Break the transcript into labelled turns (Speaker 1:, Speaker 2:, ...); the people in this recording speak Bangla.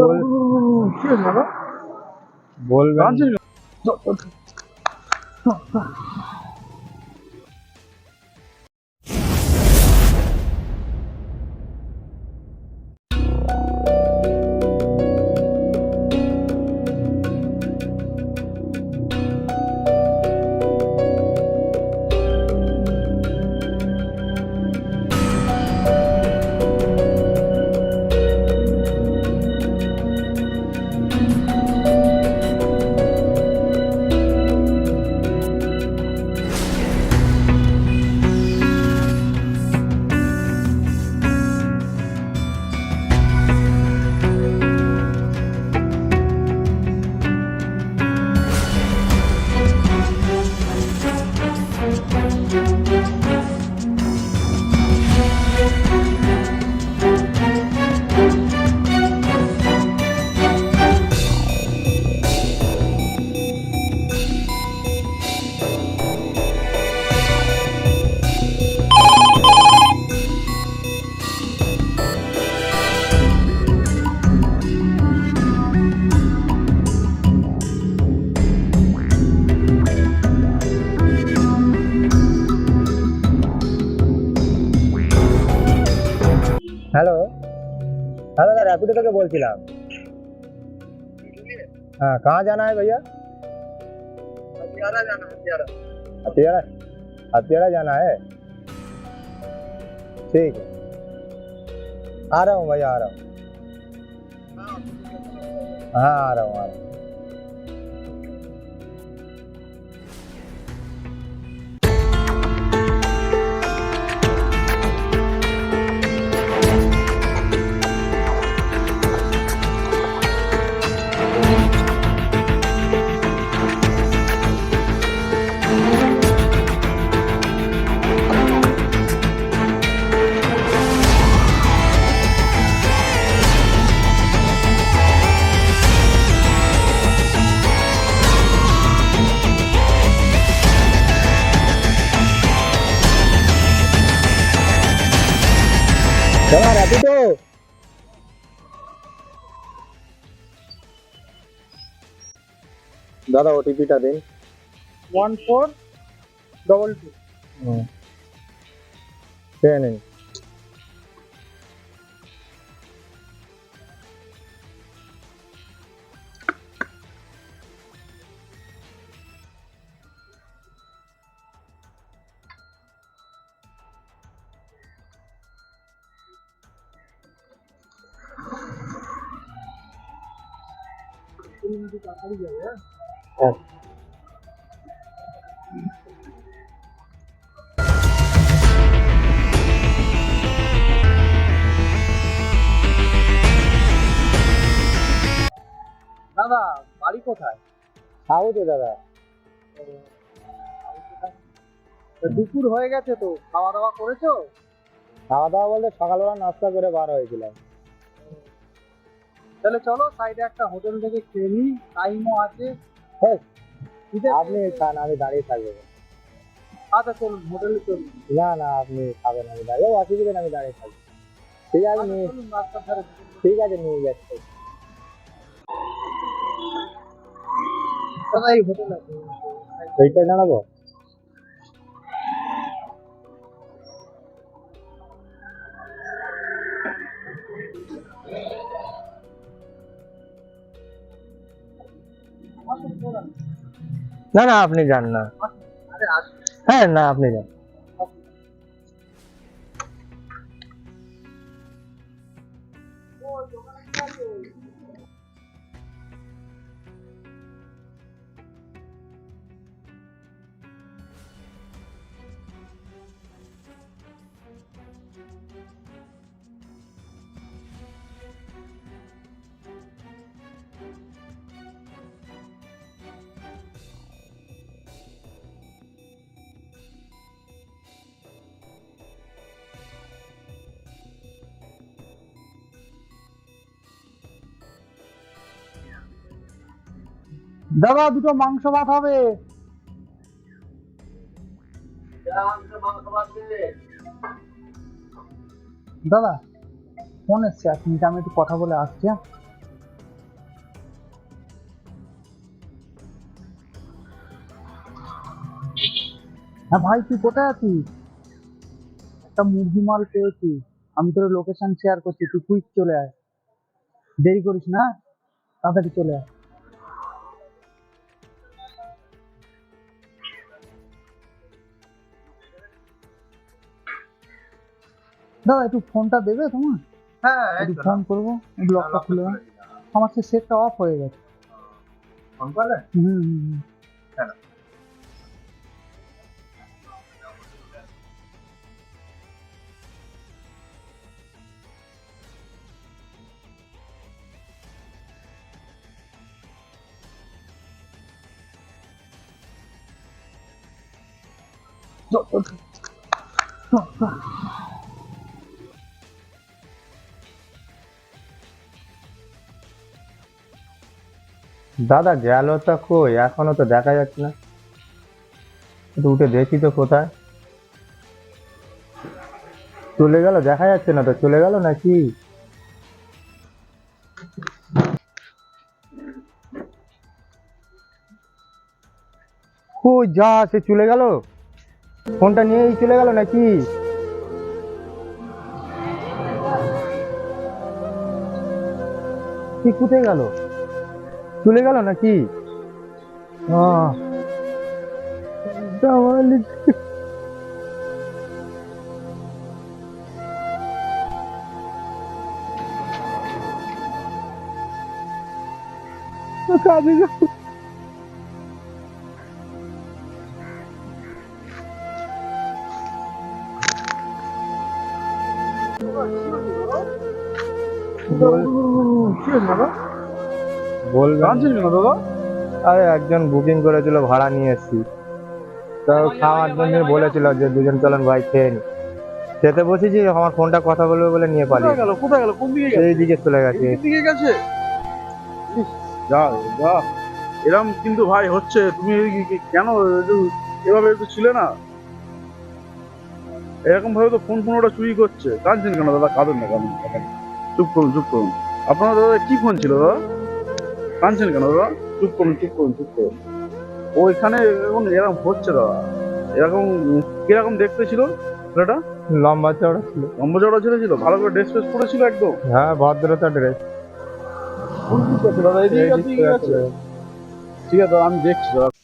Speaker 1: বল
Speaker 2: কি হয়েছে দাদা
Speaker 1: বলবেন হ্যালো হ্যালো दादा रैपिडो থেকে বলছিলাম हाँ कहाँ जाना है भैया
Speaker 2: हथियारा जाना हथियारा
Speaker 1: हथियारा हथियारा जाना है ठीक है आ रहा हूँ भैया आ रहा हूँ हाँ आ रहा हूँ आ रहा हूँ দুটো দাদা ওটিপিটা দিন।
Speaker 2: One four double two.
Speaker 1: হুম। নিন
Speaker 2: হ্যাঁ?
Speaker 1: হ্যাঁ।
Speaker 2: দাদা বাড়ি কোথায়?
Speaker 1: খাব তো দাদা
Speaker 2: দুপুর হয়ে গেছে তো খাওয়া দাওয়া করেছ?
Speaker 1: খাওয়া দাওয়া বলতে সকালবেলা নাস্তা করে বার হয়েছিলাম।
Speaker 2: তাহলে চলো সাইডে একটা হোটেল থেকে খেয়ে নিই টাইমও আছে।
Speaker 1: আপনি খান আমি দাঁড়িয়ে থাকব।
Speaker 2: আচ্ছা চলুন হোটেলে চলুন।
Speaker 1: না না আপনি খাবেন আমি দাঁড়িয়ে অসুবিধা আমি দাঁড়িয়ে থাকব। ঠিক আছে
Speaker 2: আচ্ছা,
Speaker 1: নিয়ে ঠিক আছে নিয়ে যাচ্ছি।
Speaker 2: দাদা এই হোটেল আছে
Speaker 1: এইটা জানাব? না না আপনি যান না
Speaker 2: আসুন। আরে আসুন
Speaker 1: হ্যাঁ না আপনি যান
Speaker 2: দাদা, দুটো মাংস ভাত হবে। দাদা, ফোন এসছে আপনি আমি একটু কথা বলে আসছি হ্যাঁ?
Speaker 3: হ্যাঁ? ভাই, তুই কোথায় আছিস? একটা মুরগি মাল পেয়েছি। আমি তোর লোকেশন শেয়ার করছি, তুই কুইক চলে আয়। দেরি করিস না হ্যাঁ? তাড়াতাড়ি চলে আয়। দাদা একটু ফোনটা দেবে তোমার?
Speaker 1: হ্যাঁ
Speaker 3: একটু ফোন করব ব্লকটা খুলে আমার সে সেটটা অফ হয়ে গেছে।
Speaker 1: ফোন করলে?
Speaker 3: হুম হুম, হুম।
Speaker 1: কেন? দাদা, গেল তো কই? এখনও তো দেখা যাচ্ছে না। একটু উঠে দেখি তো কোথায়। চলে গেল? দেখা যাচ্ছে না তো? চলে গেল নাকি? কই যা, সে চলে গেল? ফোনটা নিয়েই চলে গেল নাকি? কি কোথায় গেল? চলে গেল নাকি? আহ, দাওয়ালি কাজে যাও। বলবেন।
Speaker 3: কাঁদছিস কেন দাদা?
Speaker 1: আরে একজন বুকিং করেছিল ভাড়া নিয়ে এসেছি। তো খাওয়ার জন্য বলেছিল যে দুজন চলেন ভাই খেয়ে নি। খেতে বসেছি আমার ফোনটা কথা বলবে বলে নিয়ে পালিয়ে
Speaker 3: গেল? কোথায় গেল? কোন দিকে গেল
Speaker 1: সেই দিকে চলে গেছে।
Speaker 3: এই দিকে গেছে? যা যা। এরম কিন্তু ভাই হচ্ছে তুমি এই- এই- কেন এভাবে একটু ছিলে না? এরকম ভাবে তো ফোন ফোন ওটা চুরি করছে। কাঁদছেন কেন দাদা? কাঁদুন না কাঁদুন। চুপ করুন চুপ করুন। আপনার দাদা কি ফোন ছিল দাদা? কাঁদছেন কেন দাদা? চুপ করুন চুপ করুন চুপ করুন। ওইখানে এরকম এরকম হচ্ছে দাদা। এরকম কীরকম দেখতে ছিল ছেলেটা?
Speaker 1: লম্বা চড়া ছিল।
Speaker 3: লম্বা চড়া ছেলে ছিল ভালো করে ড্রেস ফ্রেস পরেছিল একদম?
Speaker 1: হ্যাঁ ভদ্রতা ড্রেস
Speaker 3: ঠিক আছে দাদা আমি দেখছি দাদা।